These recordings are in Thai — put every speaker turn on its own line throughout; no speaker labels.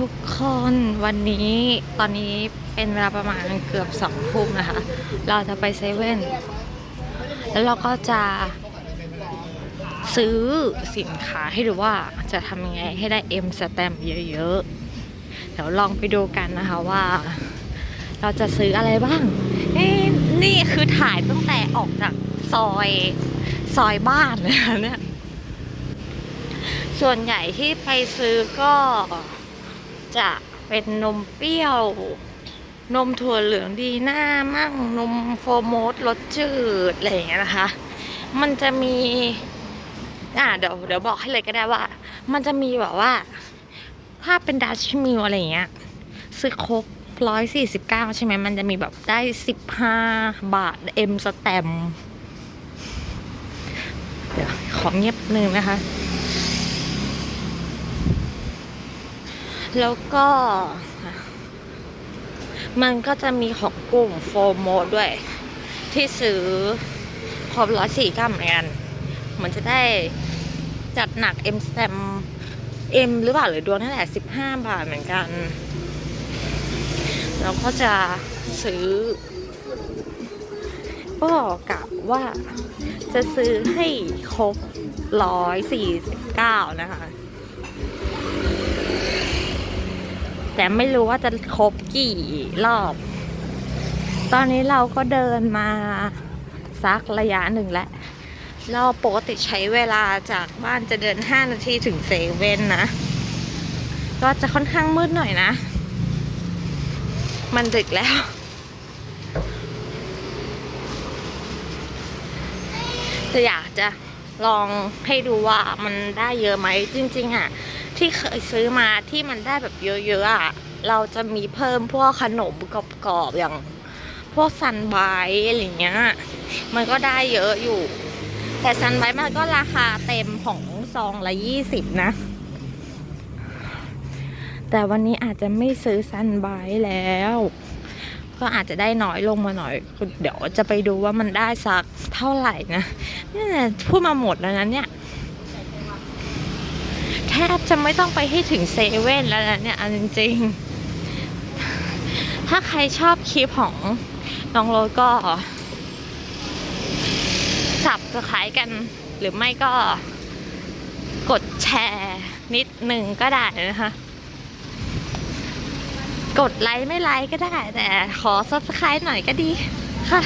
ทุกคนวันนี้ตอนนี้เป็นเวลาประมาณเกือบสองทุ่มนะคะ เราจะไปเซเว่นแล้วเราก็จะซื้อสินค้าให้ดูว่าจะทำยังไงให้ได้ M สแตมเยอะๆ เดี๋ยวลองไปดูกันนะคะว่า เราจะซื้ออะไรบ้าง นี่นี่คือถ่ายตั้งแต่ออกจากซอยซอยบ้านเลยนะเนี่ยส่วนใหญ่ที่ไปซื้อก็ จะเป็นนมเปรี้ยว นมถั่วเหลืองดีหน้ามั่งนมโฟร์โมสรสจืดอะไรอย่างเงี้ยนะคะ มันจะมี อ่าเดี๋ยวเดี๋ยวบอกให้เลยก็ได้ว่า มันจะมีแบบว่า ถ้าเป็นดัชมิลอะไรอย่างเงี้ยซื้อครบร้อยสี่สิบเก้าใช่ไหมมันจะมีแบบได้สิบห้าบาทเอ็มสแตมเดี๋ยวขอเงียบหนึ่งนะคะ แล้วก็ มันก็จะมีของกลุ่มโฟโมด้วย ที่ซื้อครบร้อยสี่ก้าเหมือนกันเหมือนจะได้จัดหนัก M สแตม M หรือเปล่าหรือดวงนั่นแหละสิบห้าบาทเหมือนกัน เราก็จะซื้อก็กะว่าจะซื้อให้ครบร้อยสี่สิบเก้านะคะ แต่ไม่รู้ว่าจะครบกี่รอบ ตอนนี้เราก็เดินมาสักระยะหนึ่งแล้วเราปกติใช้เวลาจากบ้านจะเดิน 5 นาทีถึงเซเว่นนะ ก็จะค่อนข้างมืดหน่อยนะ มันดึกแล้วแต่อยากจะลองให้ดูว่ามันได้เยอะไหมจริง ๆ อะ ที่เคยซื้อมาที่มันได้แบบเยอะๆอะเราจะมีเพิ่มพวกขนมกรอบๆอย่าง พวกซันไบต์อะไรเงี้ยมันก็ได้เยอะอยู่ แต่ซันไบต์มันก็ราคาเต็มของซองละยี่สิบนะ แต่วันนี้อาจจะไม่ซื้อซันไบต์แล้ว ก็อาจจะได้น้อยลงมาหน่อย เดี๋ยวจะไปดูว่ามันได้สักเท่าไหร่นะนี่พูดมาหมดแล้วนะเนี่ย แทบจะไม่ต้องไปให้ถึงเซเว่นแล้วนะเนี่ยเอาจริงๆถ้าใครชอบคลิปของน้องโรก็ สับสไครกัน หรือไม่ก็กดแชร์นิดหนึ่งก็ได้นะคะ กดไลค์ไม่ไลค์ก็ได้ แต่ขอ subscribe หน่อยก็ดีค่ะ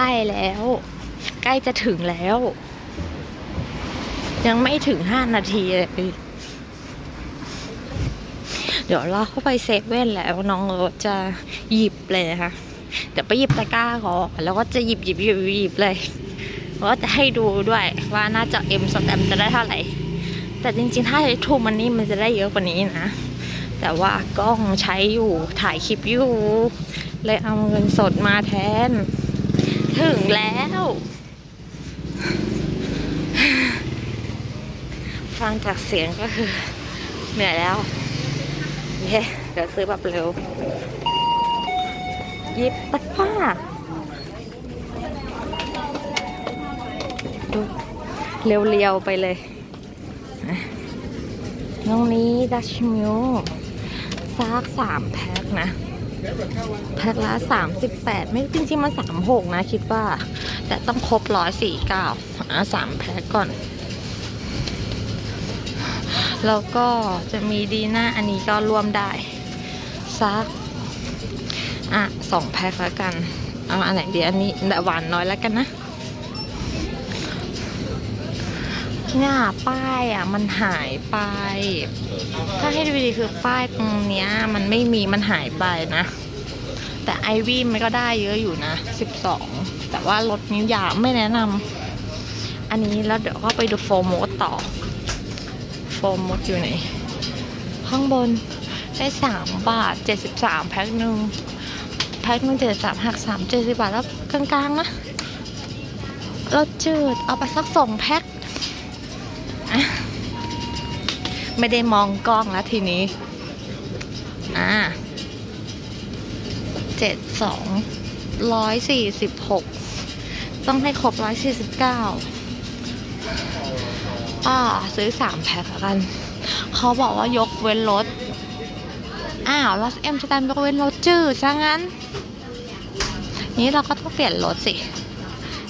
ใกล้แล้ว ใกล้จะถึงแล้ว ยังไม่ถึงห้านาทีเลยเดี๋ยวเราเข้าไปเซเว่นแล้วน้องรถจะหยิบเลยนะคะเดี๋ยวไปหยิบตะกร้าก่อนแล้วก็จะหยิบหยิบหยิบหยิบเลยแล้วก็จะให้ดูด้วยว่าน่าจะเอ็มสแตมจะได้เท่าไหร่ แต่จริงๆ ถ้าใช้ทูมันนี่มันจะได้เยอะกว่านี้นะ แต่ว่ากล้องใช้อยู่ถ่ายคลิปอยู่ เลยเอาเงินสดมาแทน ถึงแล้ว ฟังจากเสียงก็คือ เหนื่อยแล้วเย้เดี๋ยวซื้อแบบเร็ว ยิบตะก้าดูเร็วๆไปเลยน้องนี้ดัชมิลซากสามแพ็คนะ แพ็คละสามสิบแปดไม่จริงๆมันสามหกนะคิดว่า แต่ต้องครบร้อยสี่เก้าอะสามแพ็คก่อน แล้วก็จะมีดีหน้าอันนี้ก็รวมได้ซักอะสองแพ็คละกัน เอาอันไหนดีอันนี้แต่หวานน้อยแล้วกันนะ เนี่ยป้ายอะมันหายไป ถ้าให้ดูดีคือป้ายตรงเนี้ย มันไม่มีมันหายไปนะ แต่ไอวี่มันก็ได้เยอะอยู่นะสิบสองแต่ว่ารถนี้อยากไม่แนะนำอันนี้แล้วเดี๋ยวก็ไปดูโฟมดต่อ โฟมดอยู่ไหน ข้างบนได้สามบาทเจ็ดสิบสามแพ็คหนึ่งแพ็คหนึ่งเจ็ดสามหักสามเจ็ดสิบบาทแล้วกลางๆนะรสจืดเอาไปสักสองแพ็ค ไม่ได้มองกล้องแล้วทีนี้ อ่าเจ็ดสองร้อยสี่สิบหกต้องให้ครบร้อยสี่สิบเก้าอ่าซื้อสามแพ็คแล้วกัน เขาบอกว่ายกเว้นรถ อ้าวลอสเอ็มสแตมยกเว้นรถจืดซะงั้น นี้เราก็ต้องเปลี่ยนรถสิ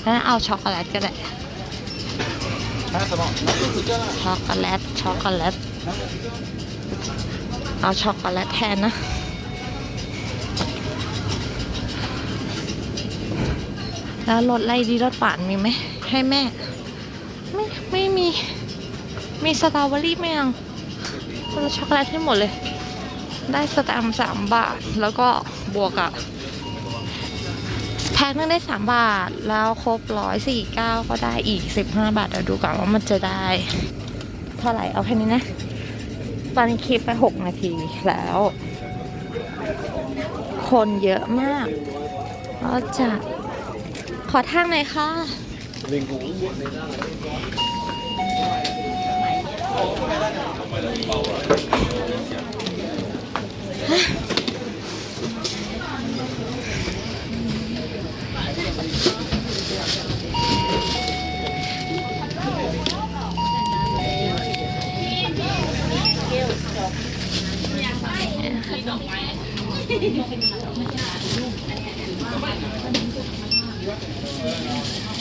งั้นเอาช็อกโกแลตก็ได้ช็อกโกแลตช็อกโกแลต เอาช็อกโกแลตแทนนะ แล้วรสอะไรดีรสป่านมีไหมให้แม่ ไม่ไม่มี มีสตรอเบอรี่ไหมยังเอาช็อกโกแลตให้หมดเลย ได้สแตมป์สามบาท แล้วก็บวกอะแพ็คนึงได้สามบาท แล้วครบร้อยสี่เก้าก็ได้อีกสิบห้าบาท เดี๋ยวดูก่อนว่ามันจะได้ เท่าไหร่เอาแค่นี้นะ ตอนนี้คลิปไปหกนาทีแล้ว คนเยอะมากก็จะขอทางหน่อยค่ะ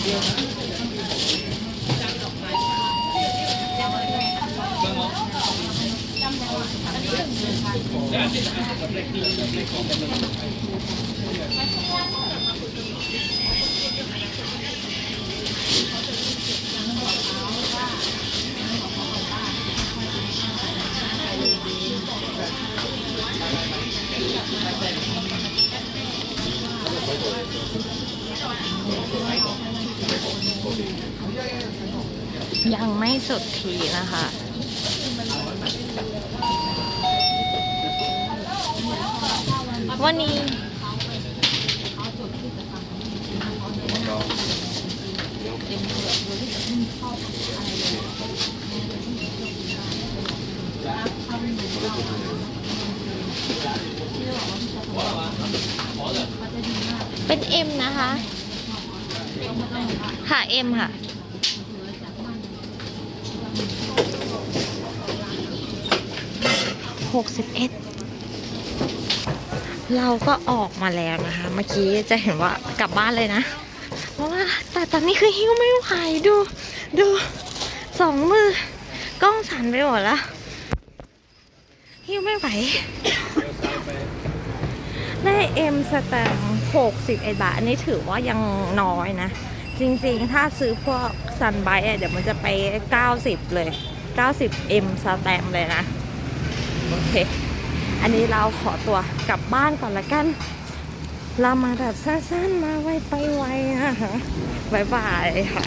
จำดอกไม้จำดอกไม้จำดอกไม้ ยังไม่สุดทีนะคะ วันนี้ เป็นเอ็มนะคะ ค่ะเอ็มค่ะ หกสิบเราก็ออกมาแล้วนะคะ เมื่อกี้จะเห็นว่ากลับบ้านเลยนะ เพราะว่าแต่ตอนนี้คือหิ้วไม่ไหวดู ดูสองมือกล้องสั่นไปหมดแล้วหิ้วไม่ไหวได้เอ็มสแตมหกสิบเอ็ดบาท อันนี้ถือว่ายังน้อยนะ จริงๆ ถ้าซื้อพวกซันไบเดี๋ยวมันจะไป 90 เลย 90 M สแตมเลยนะ โอเค อันนี้เราขอตัวกลับบ้านก่อนละกัน เรามาแบบสั้นๆ มาไวไปไวอะคะบายบายค่ะ